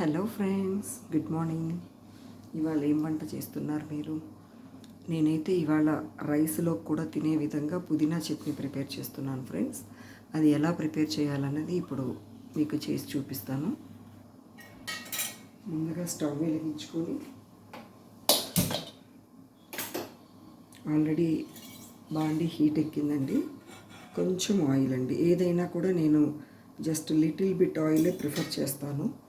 Hello friends good morning. ఇవాళ ఏం వంట చేస్తున్నారు మీరు? నేనైతే ఇవాళ రైస్లో కూడా తినే విధంగా పుదీనా చట్నీ ప్రిపేర్ చేస్తున్నాను ఫ్రెండ్స్. అది ఎలా ప్రిపేర్ చేయాలన్నది ఇప్పుడు మీకు చేసి చూపిస్తాను. ముందుగా స్టవ్ వెలిగించుకొని ఆల్రెడీ బాండి హీట్ ఎక్కిందండి. కొంచెం ఆయిల్ అండి. ఏదైనా కూడా నేను జస్ట్ లిటిల్ బిట్ ఆయిలే ప్రిఫర్ చేస్తాను.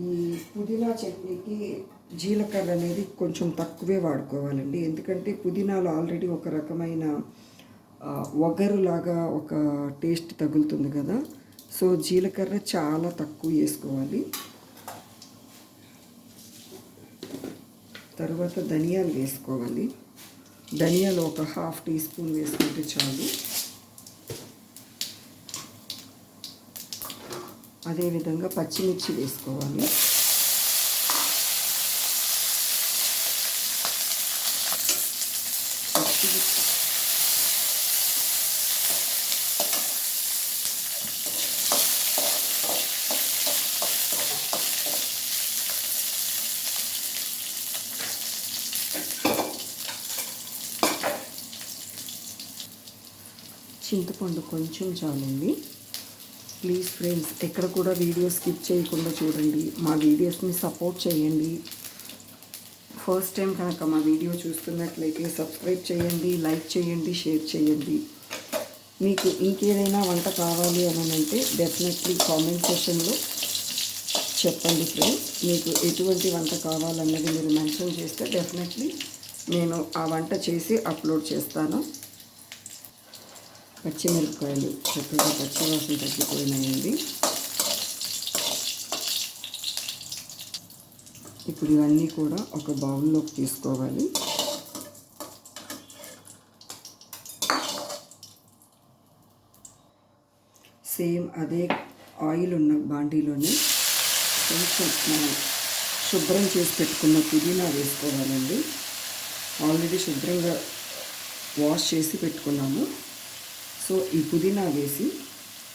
ఈ పుదీనా చట్నీకి జీలకర్ర అనేది కొంచెం తక్కువే వాడుకోవాలండి. ఎందుకంటే పుదీనాలో ఆల్రెడీ ఒక రకమైన ఒగరులాగా ఒక టేస్ట్ తగులుతుంది కదా. సో జీలకర్ర చాలా తక్కువ వేసుకోవాలి. తర్వాత ధనియాలు వేసుకోవాలి. ధనియాలు ఒక హాఫ్ టీ స్పూన్ వేసుకుంటే చాలు. అదేవిధంగా పచ్చిమిర్చి వేసుకోవాలి. పచ్చిమిర్చి చింతపండు కొంచెం చాలండి. ప్లీజ్ ఫ్రెండ్స్ ఎక్కడ కూడా వీడియో స్కిప్ చేయకుండా చూడండి. మా వీడియోస్ని సపోర్ట్ చేయండి. ఫస్ట్ టైం కనుక మా వీడియో చూస్తున్నట్లయితే సబ్స్క్రైబ్ చేయండి లైక్ చేయండి షేర్ చేయండి. మీకు ఇంకేదైనా వంట కావాలి అని అంటే డెఫినెట్లీ కామెంట్ సెషన్లో చెప్పండి ఫ్రెండ్స్. మీకు ఎటువంటి వంట కావాలన్నది మీరు మెన్షన్ చేస్తే డెఫినెట్లీ నేను ఆ వంట చేసి అప్లోడ్ చేస్తాను. పచ్చిమిరపకాయలు చక్కగా పచ్చివాసన తగ్గిపోయినాయండి. ఇప్పుడు ఇవన్నీ కూడా ఒక బౌల్లోకి తీసుకోవాలి. సేమ్ అదే ఆయిల్ ఉన్న బాండీలోనే కొంచెం మనం శుభ్రం చేసి పెట్టుకున్న పుదీనా వేసుకోవాలండి. ఆల్రెడీ శుభ్రంగా వాష్ చేసి పెట్టుకున్నాము. సో ఈ పుదీనా వేసి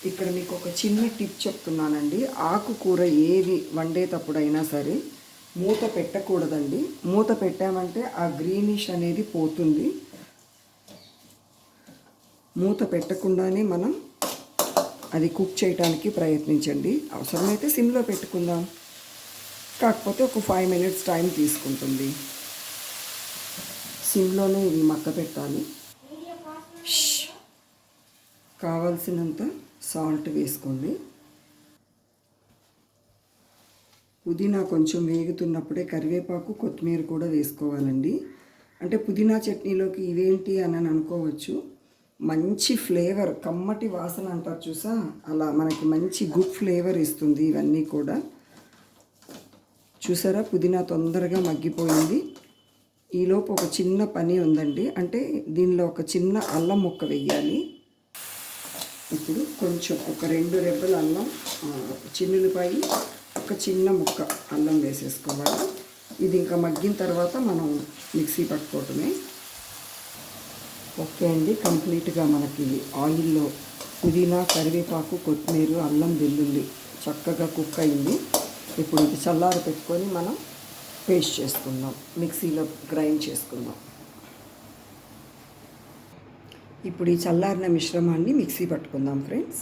ఇక్కడ మీకు ఒక చిన్న టిప్ చెప్తున్నానండి. ఆకుకూర ఏది వండేటప్పుడైనా సరే మూత పెట్టకూడదండి. మూత పెట్టామంటే ఆ గ్రీనిష్ అనేది పోతుంది. మూత పెట్టకుండానే మనం అది కుక్ చేయడానికి ప్రయత్నించండి. అవసరమైతే సిమ్లో పెట్టుకుందాం. కాకపోతే ఒక ఫైవ్ మినిట్స్ టైం తీసుకుంటుంది. సిమ్లోనే ఇది మక్క పెట్టాలి. కావాల్సినంత సాల్ట్ వేసుకోండి. పుదీనా కొంచెం వేగుతున్నప్పుడే కరివేపాకు కొత్తిమీర కూడా వేసుకోవాలండి. అంటే పుదీనా చట్నీలోకి ఇవేంటి అని అని అనుకోవచ్చు. మంచి ఫ్లేవర్ కమ్మటి వాసన అంటారు చూసా? అలా మనకి మంచి గుడ్ ఫ్లేవర్ ఇస్తుంది ఇవన్నీ కూడా. చూసారా? పుదీనా తొందరగా మగ్గిపోయింది. ఈలోపు ఒక చిన్న పని ఉందండి. అంటే దీనిలో ఒక చిన్న అల్లం ముక్క వెయ్యాలి ఇప్పుడు కొంచెం ఒక రెండు రెబ్బల అల్లం ఆ, చిన్నులపాయి ఒక చిన్న ముక్క అల్లం వేసేసుకోవాలి. ఇది ఇంకా మగ్గిన తర్వాత మనం మిక్సీ పట్టుకోవటమే. ఓకే అండి కంప్లీట్గా మనకి ఆయిల్లో పుదీనా కరివేపాకు కొత్తిమీర అల్లం వెల్లుల్లి చక్కగా కుక్ అయింది. ఇప్పుడు ఇది చల్లార పెట్టుకొని మనం పేస్ట్ చేసుకుందాం మిక్సీలో గ్రైండ్ చేసుకుందాం. ఇప్పుడు ఈ చల్లారిన మిశ్రమాన్ని మిక్సీ పట్టుకుందాం ఫ్రెండ్స్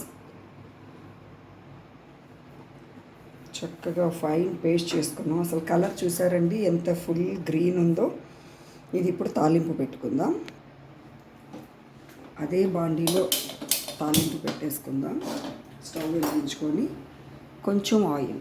చక్కగా ఫైన్ పేస్ట్ చేసుకున్నాం. అసలు కలర్ చూసారండి? ఎంత ఫుల్ గ్రీన్ ఉందో. ఇది ఇప్పుడు తాలింపు పెట్టుకుందాం. అదే బాండీలో తాలింపు పెట్టేసుకుందాం. స్టవ్ వెలిగించుకొని కొంచెం ఆయిల్.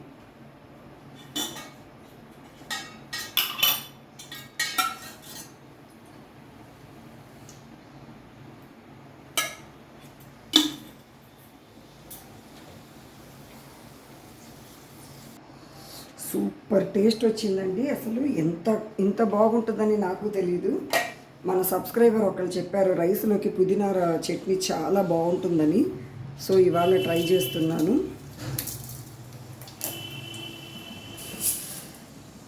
సూపర్ టేస్ట్ వచ్చిందండి. అసలు ఎంత ఇంత బాగుంటుందని నాకు తెలియదు మన సబ్స్క్రైబర్ ఒకళ్ళు చెప్పారు రైస్లోకి పుదీనా చట్నీ చాలా బాగుంటుందని. సో ఇవాళ ట్రై చేస్తున్నాను.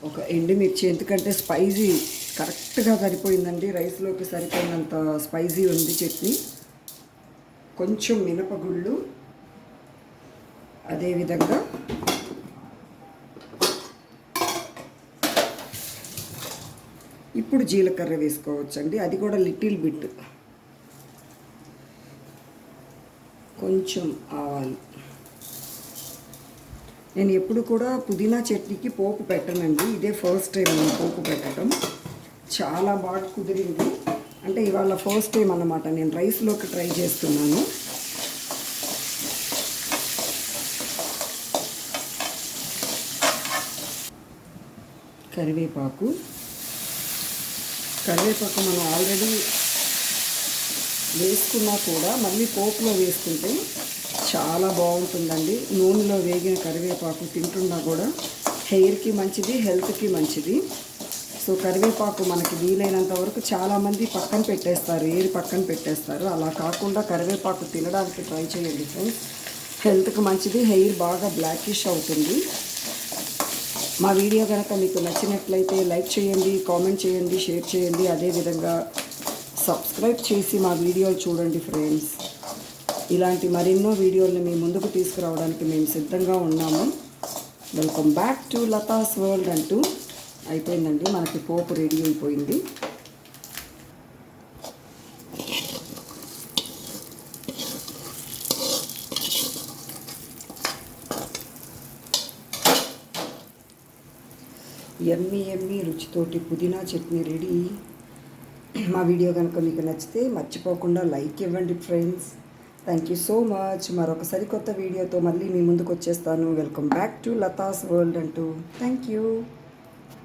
ఒక ఎండుమిర్చి ఎందుకంటే స్పైసీ కరెక్ట్గా సరిపోయిందండి. రైస్లోకి సరిపోయినంత స్పైసీ ఉంది చట్నీ. కొంచెం మినపగుళ్ళు అదేవిధంగా ఇప్పుడు జీలకర్ర వేసుకోవచ్చండి. అది కూడా లిటిల్ బిట్. కొంచెం ఆవాలు. నేను ఎప్పుడు కూడా పుదీనా చట్నీకి పోపు పెట్టనండి. ఇదే ఫస్ట్ టైం నేను పోపు పెట్టడం. చాలా బాగా కుదిరింది. అంటే ఇవాళ ఫస్ట్ టైం అన్నమాట. నేను రైస్లోకి ట్రై చేస్తున్నాను. కరివేపాకు. కరివేపాకు మనం ఆల్రెడీ వేసుకున్నా కూడా మళ్ళీ పోపులో వేసుకుంటే చాలా బాగుంటుందండి. నూనెలో వేగిన కరివేపాకు తింటున్నా కూడా హెయిర్కి మంచిది హెల్త్కి మంచిది. సో కరివేపాకు మనకి వీలైనంత వరకు చాలామంది పక్కన పెట్టేస్తారు ఏరి పక్కన పెట్టేస్తారు. అలా కాకుండా కరివేపాకు తినడానికి ట్రై చేయండి ఫ్రెండ్స్. హెల్త్కి మంచిది హెయిర్ బాగా బ్లాకిష్ అవుతుంది. మా వీడియో కనుక మీకు నచ్చినట్లయితే లైక్ చేయండి కామెంట్ చేయండి షేర్ చేయండి. అదేవిధంగా సబ్స్క్రైబ్ చేసి మా వీడియోలు చూడండి ఫ్రెండ్స్. ఇలాంటి మరెన్నో వీడియోలను మీ ముందుకు తీసుకురావడానికి మేము సిద్ధంగా ఉన్నాము. Welcome back to Latha's world అంటూ. అయిపోయిందండి మనకి పోపు రెడీ అయిపోయింది. ఎమ్మి ఎమ్మి రుచితోటి పుదీనా చట్నీ రెడీ. మా వీడియో కనుక మీకు నచ్చితే మర్చిపోకుండా లైక్ ఇవ్వండి friends. Thank you so much మరొక సరికొత్త వీడియోతో మళ్ళీ మీ ముందుకు వచ్చేస్తాను. Welcome back to Latha's world అంటూ. Thank you